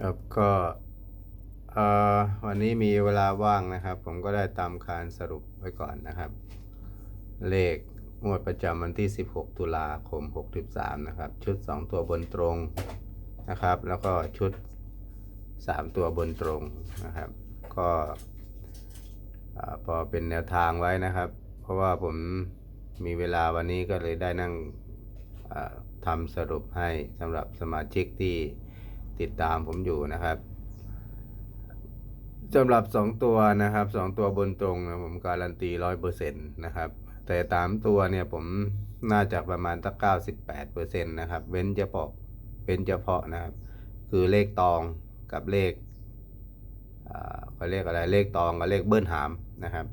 ครับก็วันนี้มีเวลาว่างนะครับ ผมก็ได้ตามคานสรุปไว้ก่อนนะครับ เลขงวดประจำวันที่ 16 ตุลาคม 63 นะครับ ชุด 2 ตัวบนตรงนะครับ แล้วก็ชุด 3 ตัวบนตรงนะครับ ก็พอเป็นแนวทางไว้นะครับ เพราะว่าผมมีเวลาวันนี้ก็เลยได้นั่งทำสรุปให้สำหรับสมาชิกที่ ติดตามผมอยู่นะครับสำหรับ2ตัวนะครับ2ตัวบนตรงผมการันตีร้อยเปอร์เซ็นต์นะครับ แต่ตามตัวเนี่ยผมน่าจะประมาณตั้งเก้าสิบแปดเปอร์เซ็นต์นะครับเว้นเฉพาะเป็นเฉพาะนะครับ คือเลขตองกับเลขอ่าเขาเรียกอะไรเลขตองกับเลขเบิ้ลหามนะครับ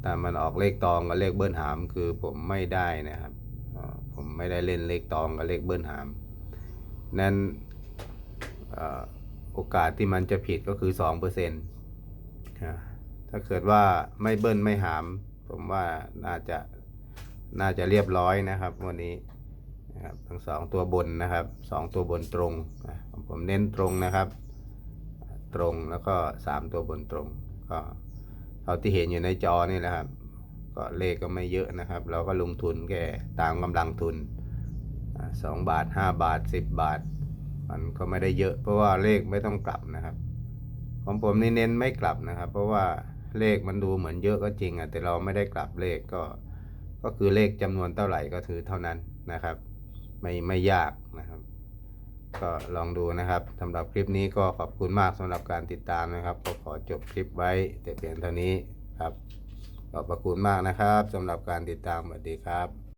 แต่มันออกเลขตองกับเลขเบิ้ลหาม คือผมไม่ได้นะครับ ผมไม่ได้เล่นเลขตองกับเลขเบิ้ลหาม นั้น โอกาสที่มันจะผิดก็คือสองเปอร์เซ็นต์ถ้าเกิดว่าไม่เบิ้ลไม่หาม ผมว่าน่าจะน่าจะเรียบร้อยนะครับวันนี้นะครับทั้งสองตัวบนนะครับสองตัวบนตรง ผมเน้นตรงนะครับ ตรงแล้วก็สามตัวบนตรงก็เท่าที่เห็นอยู่ในจอนี่แหละครับ ก็เลขก็ไม่เยอะนะครับ เราก็ลงทุนแค่ตามกำลังทุนสองบาทห้าบาทสิบบาท มันก็ไม่ได้เยอะ เพราะว่าเลขไม่ต้องกลับนะครับ ของผมนี่เน้นไม่กลับนะครับ เพราะว่าเลขมันดูเหมือนเยอะก็จริงอะแต่เราไม่ได้กลับเลขก็ ก็คือเลขจำนวนเท่าไหร่ก็ถือเท่านั้นนะครับ ไม่ไม่ยากนะครับ ก็ลองดูนะครับสำหรับคลิปนี้ก็ขอบคุณมากสำหรับการติดตามนะครับ ก็ขอจบคลิปไว้ แต่เพียงเท่านี้ครับขอบพระคุณมากนะครับสำหรับการติดตามสวัสดีครับ